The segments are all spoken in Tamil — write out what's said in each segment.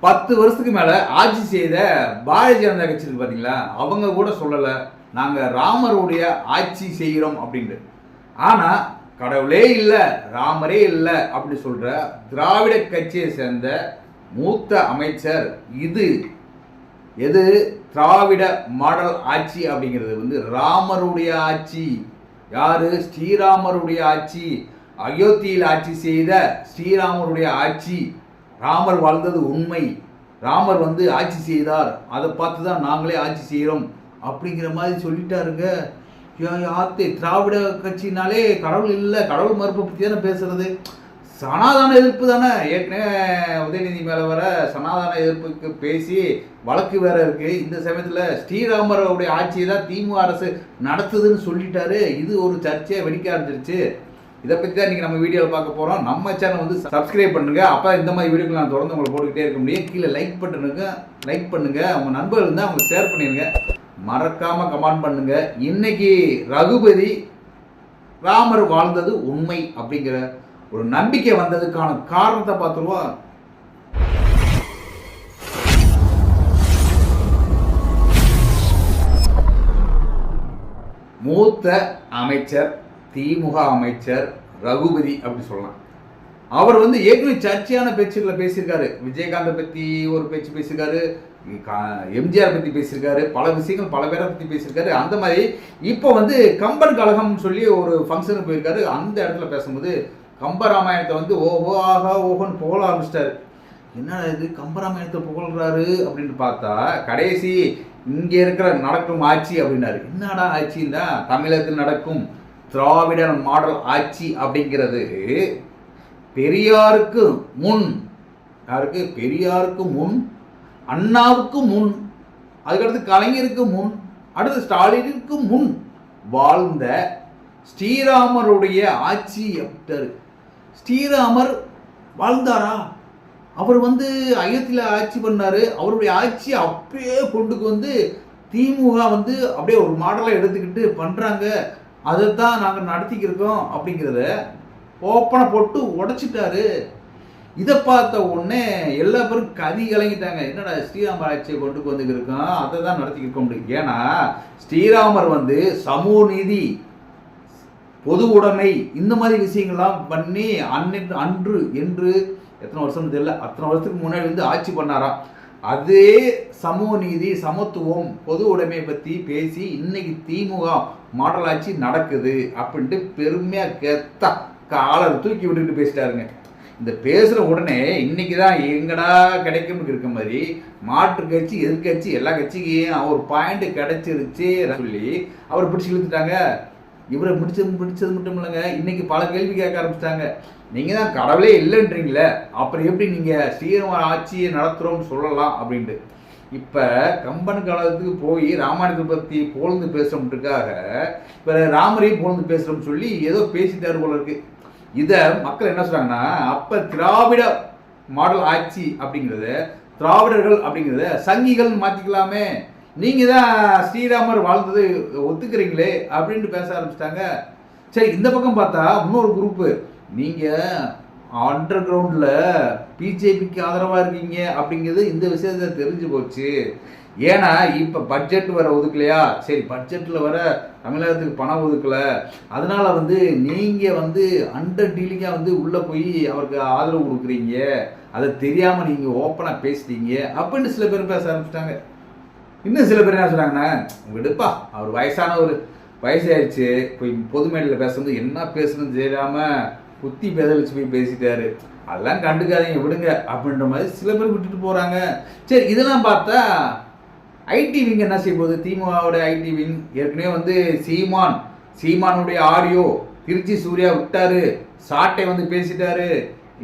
பத்து வருஷத்துக்கு மேல ஆட்சி செய்த பாரதிய ஜனதா கட்சி இருக்கு பாத்தீங்களா? அவங்க கூட சொல்லல. நாங்க ராமருடைய ஆட்சி செய்கிறோம் அப்படின்ட்டு. ஆனா கடவுளே இல்லை ராமரே இல்லை அப்படி சொல்ற திராவிட கட்சியை சேர்ந்த மூத்த அமைச்சர் இது. எது? திராவிட மாடல் ஆட்சி அப்படிங்கிறது வந்து ராமருடைய ஆட்சி. யாரு? ஸ்ரீராமருடைய ஆட்சி. அயோத்தியில் ஆட்சி செய்த ஸ்ரீராமருடைய ஆட்சி. ராமர் வாழ்ந்தது உண்மை. ராமர் வந்து ஆட்சி செய்தார். அதை பார்த்து தான் நாங்களே ஆட்சி செய்கிறோம். அப்படிங்கிற மாதிரி சொல்லிட்டாருங்க. யா- யாத்தே திராவிட கட்சினாலே கடவுள் இல்லை. கடவுள் மறுப்பை பற்றி தானே பேசுறது. சனாதன எதிர்ப்பு தானே. ஏற்கனவே உதயநிதி மேலே வர சனாதன எதிர்ப்புக்கு பேசி வழக்கு வேற இருக்கு. இந்த சமயத்தில் ஸ்ரீராமருடைய ஆட்சியை தான் திமுக அரசு நடத்துதுன்னு சொல்லிட்டாரு. இது ஒரு சர்ச்சையை வெடிக்க ஆரம்பிச்சிருச்சு. இதை பற்றி தான் இன்றைக்கி நம்ம வீடியோவில் பார்க்க போகிறோம் நம்ம சேனல் வந்து சப்ஸ்கிரைப் பண்ணுங்கள் அப்போ இந்த மாதிரி வீடியோக்கள் நான் தொடர்ந்து உங்களை போட்டுக்கிட்டே இருக்க முடியும். கீழே லைக் பண்ணுங்க லைக் பண்ணுங்கள் உங்கள் நண்பர்கள் இருந்தால் அவங்களுக்கு ஷேர் பண்ணிடுங்க மறக்காமல் கமெண்ட் பண்ணுங்கள் இன்னைக்கு ரகுபதி ராமர் வாழ்ந்தது உண்மை அப்படிங்கிற ஒரு நம்பிக்கை வந்ததுக்கான காரணத்தை பார்த்துருவோம். மூத்த அமைச்சர் திமுக அமைச்சர் ரகுபதி அப்படி சொல்லலாம். அவர் வந்து ஏற்கனவே சர்ச்சையான பேச்சுக்களை பேசியிருக்காரு. விஜயகாந்தை பற்றி ஒரு பேச்சு பேசியிருக்காரு. கா- எம்ஜிஆர் பற்றி பேசியிருக்காரு. பல விஷயங்கள் பல பேரை பற்றி பேசியிருக்காரு. அந்த மாதிரி இப்போ வந்து கம்பன் கழகம் சொல்லி ஒரு ஃபங்க்ஷனுக்கு போயிருக்காரு. அந்த இடத்துல பேசும்போது கம்பராமாயணத்தை வந்து ஓஹோ ஆஹா ஓஹோன்னு புகழ ஆரம்பிச்சிட்டாரு. என்னடா இது? கம்பராமாயணத்தை புகழ்றாரு அப்படின்னு பார்த்தா கடைசி இங்கே இருக்கிற நடக்கும் ஆட்சி அப்படின்னாரு. என்னடா ஆட்சின்னா தமிழகத்தில் நடக்கும் திராவிட மாடல் ஆட்சி அப்படிங்கிறது பெரியாருக்கு முன் யாருக்கு? பெரியாருக்கு முன் அண்ணாவுக்கு முன் அதுக்கடுத்து கலைஞருக்கு முன் அடுத்து ஸ்டாலினுக்கு முன் வாழ்ந்த ஸ்ரீராமருடைய ஆட்சி அப்படின்ட்டாரு ஸ்ரீராமர் வாழ்ந்தாரா? அவர் வந்து அயோத்தியில் ஆட்சி பண்ணார். அவருடைய ஆட்சி அப்படியே கொண்டு வந்து திமுக வந்து அப்படியே ஒரு மாடலாக எடுத்துக்கிட்டு பண்ணுறாங்க அதை தான் நாங்கள் நடத்திக்கிருக்கோம் அப்படிங்கிறத ஓப்பனை போட்டு உடைச்சிட்டாரு. இதை பார்த்த உடனே எல்லா பேரும் கதி கலங்கிட்டாங்க. என்னடா ஸ்ரீராமர் ஆட்சியை கொண்டு வந்துக்கிருக்கோம் அதை தான் நடத்திக்கிருக்க முடியும் ஏன்னா ஸ்ரீராமர் வந்து சமூக நீதி பொது உடைமை இந்த மாதிரி விஷயங்கள்லாம் பண்ணி அன்னின்று அன்று என்று எத்தனை வருஷம்னு தெரியல அத்தனை வருஷத்துக்கு முன்னாடி வந்து ஆட்சி பண்ணாராம். அதே சமூக நீதி சமத்துவம் பொது உடைமையை பற்றி பேசி இன்னைக்கு திமுக மாடல் நடக்குது அப்படின்ட்டு பெருமையாக கெத்தா காலர் தூக்கி விட்டுட்டு பேசிட்டாருங்க. இந்த பேசுகிற உடனே இன்னைக்கு தான் எங்கடா கிடைக்கும்னு இருக்க மாதிரி மாற்று கட்சி எதிர்கட்சி எல்லா கட்சிக்கும் ஒரு பாயிண்ட் கிடைச்சிருச்சு சொல்லி அவர் பிடிச்சி இழுத்துட்டாங்க. இவரை பிடிச்சது பிடிச்சது மட்டும் இல்லைங்க. இன்னைக்கு பல கேள்வி கேட்க ஆரம்பிச்சிட்டாங்க. நீங்க தான் கடவுளே இல்லைன்றீங்களே அப்புறம் எப்படி நீங்க ஸ்ரீரமர் ஆட்சியை நடத்துகிறோம்னு சொல்லலாம் அப்படின்ட்டு. இப்ப கம்பன் காலத்துக்கு போய் ராமாயணத்தை பத்தி புகழ்ந்து பேசுறோம்ட்டுக்காக இப்ப ராமரையும் புகழ்ந்து பேசுகிறோம்னு சொல்லி ஏதோ பேசிட்டாரு போல இருக்கு. இத மக்கள் என்ன சொல்றாங்கன்னா அப்ப திராவிட மாடல் ஆட்சி அப்படிங்கறத திராவிடர்கள் அப்படிங்கறத சங்கிகள் மாத்திக்கலாமே. நீங்கள் தான் ஸ்ரீராமர் வாழ்ந்தது ஒத்துக்கிறீங்களே அப்படின்ட்டு பேச ஆரம்பிச்சிட்டாங்க. சரி இந்த பக்கம் பார்த்தா இன்னொரு குரூப்பு நீங்கள் அண்டர் கிரவுண்டில் பிஜேபிக்கு ஆதரவாக இருக்கீங்க அப்படிங்கிறது இந்த விஷயத்த தெரிஞ்சு போச்சு. ஏன்னா இப்போ பட்ஜெட் வர ஒதுக்கலையா? சரி பட்ஜெட்டில் வர தமிழகத்துக்கு பணம் ஒதுக்கல. அதனால் வந்து நீங்கள் வந்து அண்டர் டீலிங்காக வந்து உள்ளே போய் அவருக்கு ஆதரவு கொடுக்குறீங்க. அதை தெரியாமல் நீங்கள் ஓப்பனாக பேசுகிறீங்க அப்படின்னு சில பேர் பேச ஆரம்பிச்சிட்டாங்க. இன்னும் சில பேர் என்ன சொன்னாங்கன்னா விடுப்பா அவர் வயசானவர். வயசாயிருச்சு போய் பொது மேடையில் பேசுறது என்ன பேசணும் தெரியாம குத்தி பேதலிச்சு போய் பேசிட்டாரு. அதெல்லாம் கண்டுக்காதீங்க விடுங்க அப்படின்ற மாதிரி சில பேர் விட்டுட்டு போறாங்க. சரி இதெல்லாம் பார்த்தா ஐடி விங் என்ன செய்ய போகுது? திமுகவோட ஐடி விங் ஏற்கனவே வந்து சீமான் சீமானுடைய ஆடியோ திருச்சி சூர்யா விட்டாரு சாட்டை வந்து பேசிட்டாரு.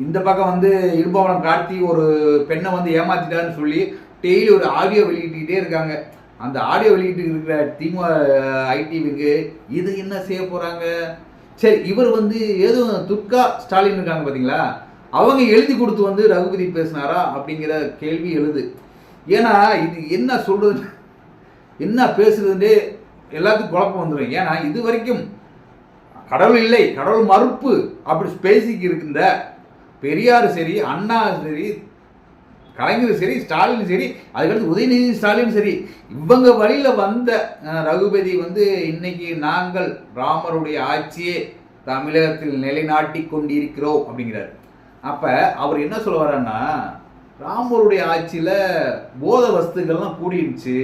இந்த பக்கம் வந்து இடுபவனம் கார்த்தி ஒரு பெண்ணை வந்து ஏமாத்திட்டாருன்னு சொல்லி டெய்லி ஒரு ஆடியோ வெளியிட்டுக்கிட்டே இருக்காங்க. அந்த ஆடியோ வெளியிட்டு இருக்கிற திமு ஐடிவிக்கு இது என்ன செய்ய போகிறாங்க சரி இவர் வந்து ஏதோ துர்கா ஸ்டாலின் இருக்காங்க பார்த்தீங்களா அவங்க எழுதி கொடுத்து வந்து ரகுபதி பேசினாரா? அப்படிங்கிற கேள்வி எழுது. ஏன்னா இது என்ன சொல்றது? என்ன பேசுறதுன்றே எல்லாத்துக்கும் குழப்பம் வந்துடும் ஏன்னா இது வரைக்கும் கடவுள் இல்லை கடவுள் மறுப்பு அப்படி பேசிக்கு இருக்கின்ற பெரியார் சரி அண்ணா சரி கலைஞரும் சரி ஸ்டாலினும் சரி அதுக்கடுத்து உதயநிதி ஸ்டாலினும் சரி. இவங்க வழியில் வந்த ரகுபதி வந்து இன்னைக்கு நாங்கள் ராமருடைய ஆட்சியே தமிழகத்தில் நிலைநாட்டி கொண்டிருக்கிறோம் அப்படிங்கிறார். அப்போ அவர் என்ன சொல்ல வர்றாருன்னா ராமருடைய ஆட்சியில் போத வஸ்துக்கள்லாம் கூடிருச்சு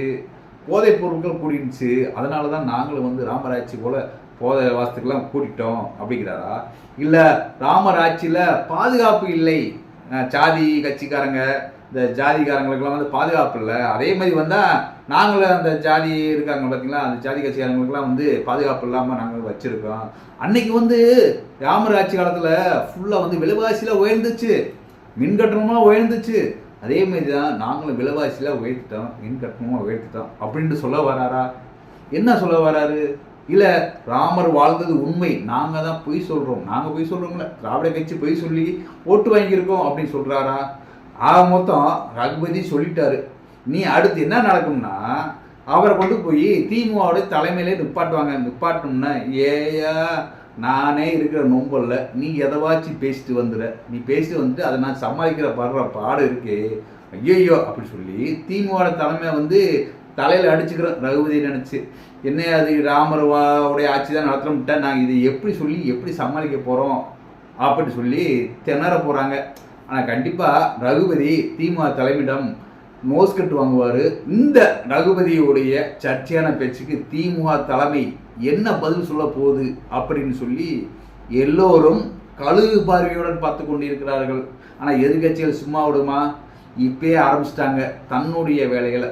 போதைப் பொருட்கள் கூடிருச்சு அதனால தான் நாங்களும் வந்து ராமராட்சி போல் போல போதை வஸ்துக்கெல்லாம் கூட்டிட்டோம் அப்படிங்கிறாரா? இல்லை ராமராட்சியில் பாதுகாப்பு இல்லை சாதி ஜாதி கட்சிக்காரங்க இந்த ஜாதிக்காரங்களுக்கெல்லாம் வந்து பாதுகாப்பு இல்லை. அதே மாதிரி வந்தால் நாங்களும் அந்த ஜாதி இருக்காங்க பார்த்தீங்களா அந்த ஜாதி கட்சிக்காரங்களுக்கெல்லாம் வந்து பாதுகாப்பு இல்லாமல் நாங்கள் வச்சுருக்கோம். அன்னைக்கு வந்து ராமர் ஆட்சி காலத்தில் ஃபுல்லாக வந்து விலைவாசியில் உயர்ந்துச்சு. மின் கட்டணமாக உயர்ந்துச்சு. அதே மாதிரி தான் நாங்களும் விலைவாசியில் உயர்த்திட்டோம் மின் கட்டணமாக உயர்த்திட்டோம். அப்படின்ட்டு சொல்ல வராரா? என்ன சொல்ல வராரு? இல்லை ராமர் வாழ்ந்தது உண்மை. நாங்கள் தான் பொய் சொல்கிறோம் நாங்கள் பொய் சொல்கிறோம்ல திராவிட கட்சி பொய் சொல்லி ஓட்டு வாங்கியிருக்கோம் அப்படின்னு சொல்கிறாரா ஆக மொத்தம் ரகுபதி சொல்லிட்டாரு. நீ அடுத்து என்ன நடக்கும்னா அவரை கொண்டு போய் திமுகவுடைய தலைமையிலே நிப்பாட்டுவாங்க. நிப்பாட்டணும்னா ஏயா நானே இருக்கிற நொம்பல்ல நீ எதவாச்சும் பேசிட்டு வந்துட நீ பேசிட்டு வந்துட்டு அதை நான் சமாளிக்கிற படுற பாடு இருக்கே. ஐயோ அப்படி சொல்லி திமுகவோட தலைமை வந்து தலையில் அடிச்சுக்கிறோம். ரகுபதி நினச்சி என்ன அது ராமர் வா- உடைய ஆட்சி தான் நடத்துகிறோம்ட்டா நாங்கள் இதை எப்படி சொல்லி எப்படி சமாளிக்க போகிறோம் அப்படின்னு சொல்லி திணற போகிறாங்க ஆனால் கண்டிப்பாக ரகுபதி திமுக தலைமையிடம் நோஸ்கட்டு வாங்குவார். இந்த ரகுபதியுடைய சர்ச்சையான பேச்சுக்கு திமுக தலைமை என்ன பதில் சொல்ல போகுது அப்படின்னு சொல்லி எல்லோரும் கழுகு பார்வையுடன் பார்த்து கொண்டிருக்கிறார்கள். ஆனால் எதிர்கட்சிகள் சும்மா விடுமா? இப்பயே ஆரம்பிச்சிட்டாங்க தன்னுடைய வேலைகளை.